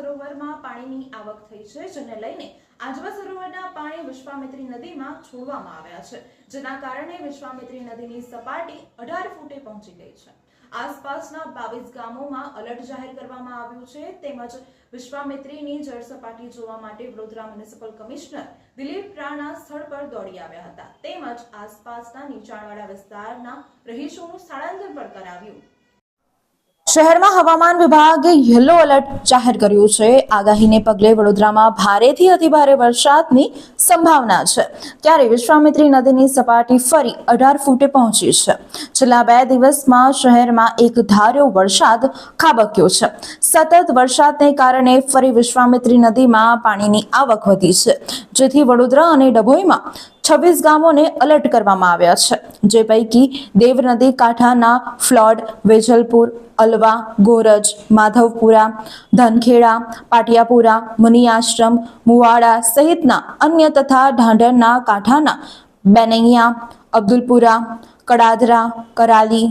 સરોવરમાં પાણીની આવક થઈ છે, જેને લઈને આજવા સરોવરના પાણી વિશ્વામિત્રી નદીમાં છોડવામાં આવ્યા છે, જેના કારણે વિશ્વામિત્રી નદીની સપાટી અઢાર ફૂટે પહોંચી ગઈ છે. આસપાસના બાવીસ ગામોમાં અલર્ટ જાહેર કરવામાં આવ્યું છે, તેમજ વિશ્વામિત્રીની જળ સપાટી જોવા માટે વડોદરા મ્યુનિસિપલ કમિશનર દિલીપ રાણા સ્થળ પર દોડી આવ્યા હતા, તેમજ આસપાસના નીચાણવાળા વિસ્તારના રહીશોનું સ્થળાંતર પણ કરાવ્યું. શહેરમાં હવામાન વિભાગે યલો એલર્ટ જાહેર કર્યું છે. આગાહીને પગલે વડોદરામાં ભારેથી અતિભારે વરસાદની સંભાવના છે. ત્યારે વિશ્વામિત્રી નદીની સપાટી ફરી અઢાર ફૂટે પહોંચી છે. છેલ્લા બે દિવસમાં શહેરમાં એક ધાર્યો વરસાદ ખાબક્યો છે. સતત વરસાદને કારણે ફરી વિશ્વામિત્રી નદીમાં પાણીની આવક વધી છે. જેથી વડોદરા અને ડભોઈમાં છવ્વીસ ગામોને અલર્ટ કરવામાં આવ્યા છે. જે પૈકી દેવ નદી કાંઠાના ફ્લોડ, વેજલપુર, અલવા, ગોરજ, માધવપુરા, ધનખેડા, પાટિયાપુરા, મુનિઆશ્રમ, મુવાડા સહિતના અન્ય તથા ઢાંઢરના કાંઠાના બેનૈયા, અબ્દુલપુરા, કડાદરા, કરાલી,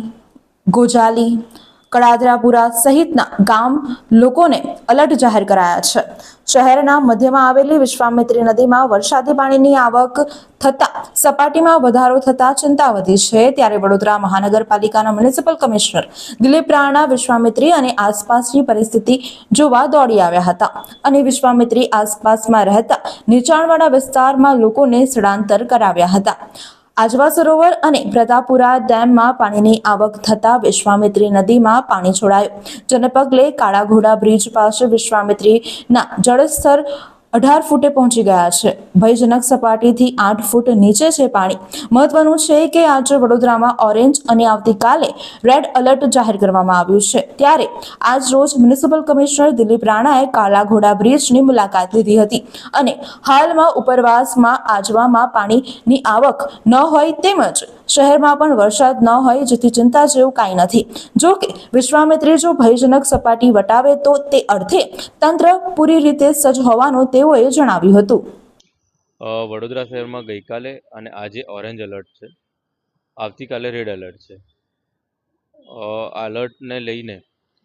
ગોજાલી કડાદરાપુરા સહિતના ગામ લોકોને અલર્ટ જાહેર કરાયા છે. શહેરના મધ્યમાં આવેલી વિશ્વામિત્રી નદીમાં વરસાદી પાણીની આવક થતા સપાટીમાં વધારો થતા ચિંતા વધી છે. ત્યારે વડોદરા મહાનગરપાલિકાના મ્યુનિસિપલ કમિશનર દિલીપ રાણા, વિશ્વામિત્રી અને આસપાસની પરિસ્થિતિ જોવા દોડી આવ્યા હતા અને વિશ્વામિત્રી આસપાસમાં રહેતા નીચાણવાળા વિસ્તારમાં લોકોને સ્થળાંતર કરાવ્યા હતા. આજવા સરોવર અને પ્રતાપુરા ડેમમાં પાણીની આવક થતા વિશ્વામિત્રી નદીમાં પાણી છોડાયું. જેને પગલે કાળાઘોડા બ્રિજ પાસે વિશ્વામિત્રીના જળસ્તર અઢાર ફૂટે પહોંચી ગયા છે. ભયજનક સપાટીથી આઠ ફૂટ નીચે છે પાણી. મહત્વનું છે કે આજે વડોદરામાં ઓરેન્જ અને આવતીકાલે રેડ એલર્ટ જાહેર કરવામાં આવ્યું છે. ત્યારે આજ રોજ મ્યુનિસિપલ કમિશનર દિલીપ રાણાએ કાળા ઘોડા બ્રિજની મુલાકાત લીધી હતી અને હાલમાં ઉપરવાસમાં આજવામાં પાણીની આવક ન હોય તેમજ શહેરમાં પણ વરસાદ ન હોય, જેથી ચિંતા જેવું કાંઈ નથી. જો કે, વિશ્વામિત્રી જો ભયજનક સપાટી વટાવે, તો તે અર્થે તંત્ર પૂરી રીતે સજ્જ હોવાનું તેઓએ જણાવ્યું હતું. વડોદરા શહેરમાં ગઈકાલે અને આજે ઓરેન્જ એલર્ટ છે. આવતીકાલે રેડ એલર્ટ છે. આ એલર્ટને લઈને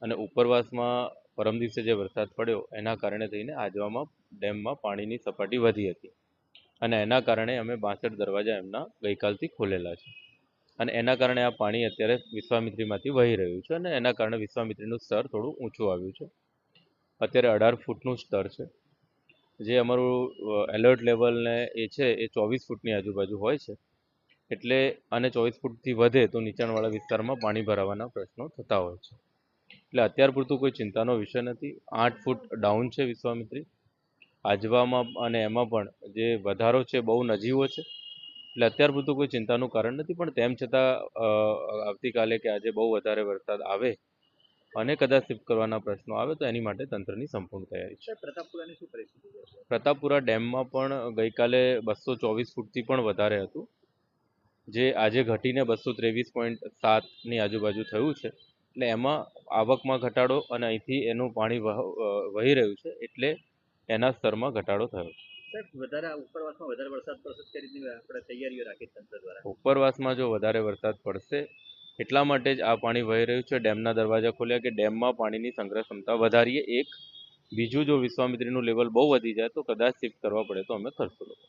અને ઉપરવાસમાં પરમ દિવસે જે વરસાદ પડ્યો, એના કારણે થઈને આજવામાં ડેમમાં પાણીની સપાટી વધી હતી. અને એના કારણે અમે બાસઠ દરવાજા એમના ગઈકાલથી ખોલેલા છે. અને એના કારણે આ પાણી અત્યારે વિશ્વામિત્રીમાંથી વહી રહ્યું છે અને એના કારણે વિશ્વામિત્રીનું સ્તર થોડું ઊંચું આવ્યું છે. અત્યારે અઢાર ફૂટનું સ્તર છે. જે અમારું એલર્ટ લેવલ ને એ છે, એ ચોવીસ ફૂટની આજુબાજુ હોય છે. એટલે અને ચોવીસ ફૂટથી વધે તો નીચાણવાળા વિસ્તારમાં પાણી ભરાવાના પ્રશ્નો થતા હોય છે. એટલે અત્યાર પૂરતું કોઈ ચિંતાનો વિષય નથી. આઠ ફૂટ ડાઉન છે વિશ્વામિત્રી. આજવામાં અને એમાં પણ જે વધારો છે બહુ નજીવો છે. એટલે અત્યાર પૂરતું કોઈ ચિંતાનું કારણ નથી પણ તેમ છતાં આવતીકાલે કે આજે બહુ વધારે વરસાદ આવે અને કદાચ શિફ્ટ કરવાના પ્રશ્નો આવે તો એની માટે તંત્રની સંપૂર્ણ તૈયારી છે. પ્રતાપપુરાની શું પરિસ્થિતિ પ્રતાપપુરા ડેમમાં પણ ગઈકાલે બસો ચોવીસ ફૂટથી પણ વધારે હતું. જે આજે ઘટીને બસો ત્રેવીસ પોઈન્ટ સાતની આજુબાજુ થયું છે. એટલે એમાં આવકમાં ઘટાડો અને અહીંથી એનું પાણી વહી રહ્યું છે. એટલે એના સ્તરમાં ઘટાડો થયો. છે વધારે ઉપરવાસમાં વધારે વરસાદ પડશે રીતની આપણે તૈયારીઓ રાખી દ્વારા? ઉપરવાસમાં જો વધારે વરસાદ પડશે એટલા માટે જ આ પાણી વહી રહ્યું છે. ડેમના દરવાજા ખોલ્યા કે ડેમમાં પાણીની સંગ્રહ ક્ષમતા વધારીએ. એક બીજું જો વિશ્વામિત્રીનું લેવલ બહુ વધી જાય તો કદાચ શિફ્ટ કરવા પડે તો અમે કરશું લોકો